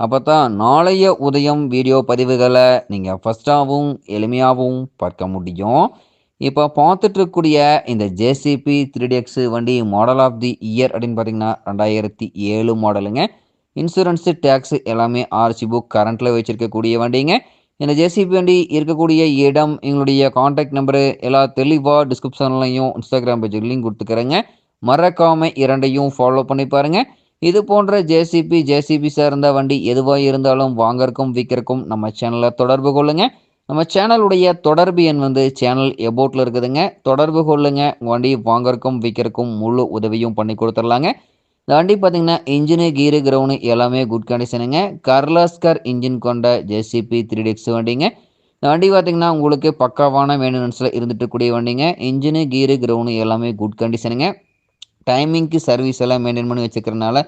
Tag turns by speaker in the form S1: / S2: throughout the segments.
S1: அப்போ தான் நாளைய உதயம் வீடியோ பதிவுகளை நீங்கள் ஃபஸ்ட்டாகவும் எளிமையாகவும் பார்க்க முடியும். இப்போ பார்த்துட்டு இருக்கக்கூடிய இந்த ஜேசிபி த்ரீ எக்ஸ் வண்டி மாடல் ஆஃப் தி இயர் அப்படின்னு பார்த்தீங்கன்னா ரெண்டாயிரத்தி ஏழு மாடலுங்க இன்சூரன்ஸு டேக்ஸு எல்லாமே ஆர்சி புக் கரண்ட்டில் வச்சுருக்கக்கூடிய வண்டிங்க. இந்த ஜேசிபி வண்டி இருக்கக்கூடிய இடம் எங்களுடைய காண்டாக்ட் நம்பரு எல்லா தெளிவாக டிஸ்கிரிப்ஷன்லையும் இன்ஸ்டாகிராம் பேஜ் லிங்க் கொடுத்துக்கிறேங்க. மறக்காமல் இரண்டையும் ஃபாலோ பண்ணி பாருங்கள் இது போன்ற ஜேசிபி ஜேசிபி சார்ந்த வண்டி எதுவாக இருந்தாலும் வாங்கறக்கும் விற்கிறக்கும் நம்ம சேனலை தொடர்பு கொள்ளுங்க. நம்ம சேனலுடைய தொடர்பு எண் வந்து சேனல் எபோட்டில் இருக்குதுங்க. தொடர்பு கொள்ளுங்க. வண்டி வாங்கறக்கும் விற்கிறக்கும் முழு உதவியும் பண்ணி கொடுத்துர்லாங்க இந்த வண்டி பார்த்தீங்கன்னா இன்ஜினு கீரு கிரவுண்டு எல்லாமே குட் கண்டிஷனுங்க கர்லாஸ்கர் இன்ஜின் கொண்ட ஜேசிபி த்ரீ டிக்ஸ் வண்டிங்க. இந்த வண்டி பார்த்தீங்கன்னா உங்களுக்கு பக்காவான மெயின்டெனன்ஸில் இருந்துட்டு கூடிய வண்டிங்க. இன்ஜினு கீரு கிரவுண்டு எல்லாமே குட் கண்டிஷனுங்க டைமிங்க்கு சர்வீஸ் எல்லாம் மெயின்டைன் பண்ணி வச்சுக்கிறனால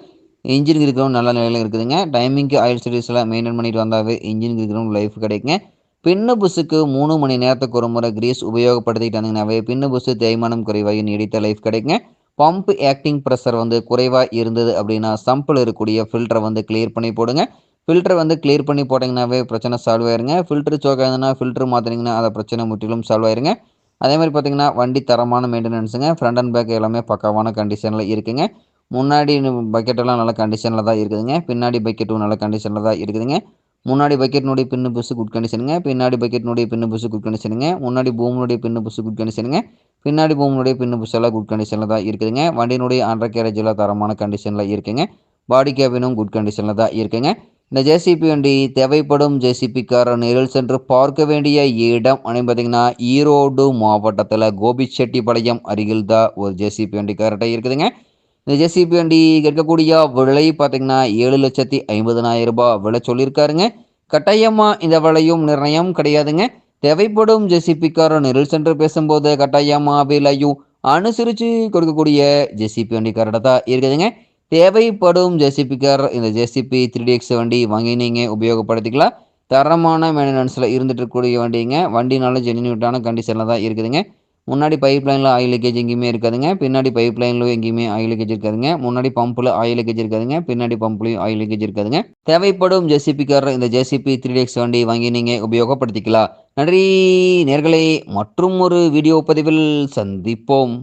S1: இன்ஜின் இருக்கிறவங்க நல்ல நிலையில் இருக்குதுங்க. டைமிங்க்கு ஆயில் சர்வீஸ் எல்லாம் மெயின்டைன் பண்ணிட்டு வந்தாவே இன்ஜின் இருக்கிறவங்க லைஃப் கிடைக்குங்க. பின்னு புஸ்ஸுக்கு மூணு மணி நேரத்துக்கு ஒரு முறை கிரீஸ் உபயோகப்படுத்திட்டு வந்தீங்கன்னாவே பின்னு புஸ்ஸு தேய்மானம் குறைவாகி நீடித்த லைஃப் கிடைக்குங்க. பம்ப் ஆக்டிங் ப்ரெஷர் வந்து குறைவாக இருந்தது அப்படின்னா சம்பில் இருக்கக்கூடிய ஃபில்டரை வந்து கிளியர் பண்ணி போடுங்க. ஃபில்டர் வந்து கிளியர் பண்ணி போட்டிங்கனாவே பிரச்சனை சால்வ் ஆயிருங்க. ஃபில்டர் சோக் ஃபில்டர் மாற்றினீங்கன்னா அதை பிரச்சனை முற்றிலும் சால்வ் ஆயிருங்க. அதே மாதிரி பார்த்தீங்கன்னா வண்டி தரமான மெயின்டெனன்ஸுங்க ஃப்ரண்ட் அண்ட் பேக் எல்லாமே பக்காவான கண்டிஷனில் இருக்குதுங்க முன்னாடி பக்கெட்டெல்லாம் நல்ல கண்டிஷனில் தான் இருக்குதுங்க. பின்னாடி பக்கெட்டும் நல்ல கண்டிஷனில் தான் இருக்குதுங்க. முன்னாடி பக்கெட்னுடைய பின்னு புஸ்ஸு குட் கண்டிஷனுங்க பின்னாடி பக்கெட்னுடைய பின்னு புஸ்ஸு குட் கண்டிஷனுங்க முன்னாடி பூமினுடைய பின்னு புஸ்ஸு குட் கண்டிஷனுங்க பின்னாடி பூமினுடைய பின்னு புஸ்ஸெல்லாம் குட் கண்டிஷனில் தான் இருக்குதுங்க. வண்டியினுடைய அண்டர் கேரேஜ் எல்லாம் தரமான கண்டிஷனில் இருக்குங்க. பாடி கேபினும் குட் கண்டிஷனில் தான் இருக்குங்க. இந்த ஜேசிபி வண்டி தேவைப்படும் ஜேசிபிக்காரர் நேரில் சென்று பார்க்க வேண்டிய இடம் அப்படின்னு பார்த்தீங்கன்னா ஈரோடு மாவட்டத்தில் கோபிச்செட்டிப்பாளையம் அருகில் தான் ஒரு ஜேசிபி வண்டி கரெக்டாக இருக்குதுங்க. இந்த ஜேசிபி வண்டி இருக்கக்கூடிய விலை பார்த்தீங்கன்னா ஏழு லட்சத்தி ஐம்பதனாயிரம் ரூபாய் விலை சொல்லியிருக்காருங்க. கட்டாயமாக இந்த விலையும் நிர்ணயம் கிடையாதுங்க. தேவைப்படும் ஜேசிபிக்காரர் நேரில் சென்று பேசும்போது கட்டாயமாக விலையும் அனுசரித்து கொடுக்கக்கூடிய ஜேசிபி வண்டி கரெக்டாக தான் இருக்குதுங்க. தேவைப்படும் ஜேசிபிக்கார் இந்த ஜேசிபி த்ரீ எக்ஸ் வண்டி வாங்கி நீங்கள் உபயோகப்படுத்திக்கலாம் தரமான மெயின்டெனன்ஸில் இருந்துட்டு இருக்கக்கூடிய வண்டிங்க. வண்டி நல்ல ஜென்யூட்டான கண்டிஷனில் தான் இருக்குதுங்க. முன்னாடி பைப் லைனில் ஆயில் லீக்கேஜ் எங்கேயுமே இருக்காதுங்க. பின்னாடி பைப் லைனில் எங்கேயுமே ஆயில் லீக்கேஜ் இருக்காதுங்க. முன்னாடி பம்பில் ஆயில் லீக்கேஜ் இருக்காதுங்க. பின்னாடி பம்ப்லையும் ஆயில் லீக்கேஜ் இருக்காதுங்க. தேவைப்படும் ஜேசிபிக்கார் இந்த ஜேசிபி த்ரீ எக்ஸ் வண்டி வாங்கி நீங்கள் உபயோகப்படுத்திக்கலாம் நன்றி நேர்களை. மற்றும் ஒரு வீடியோ பதிவில் சந்திப்போம்.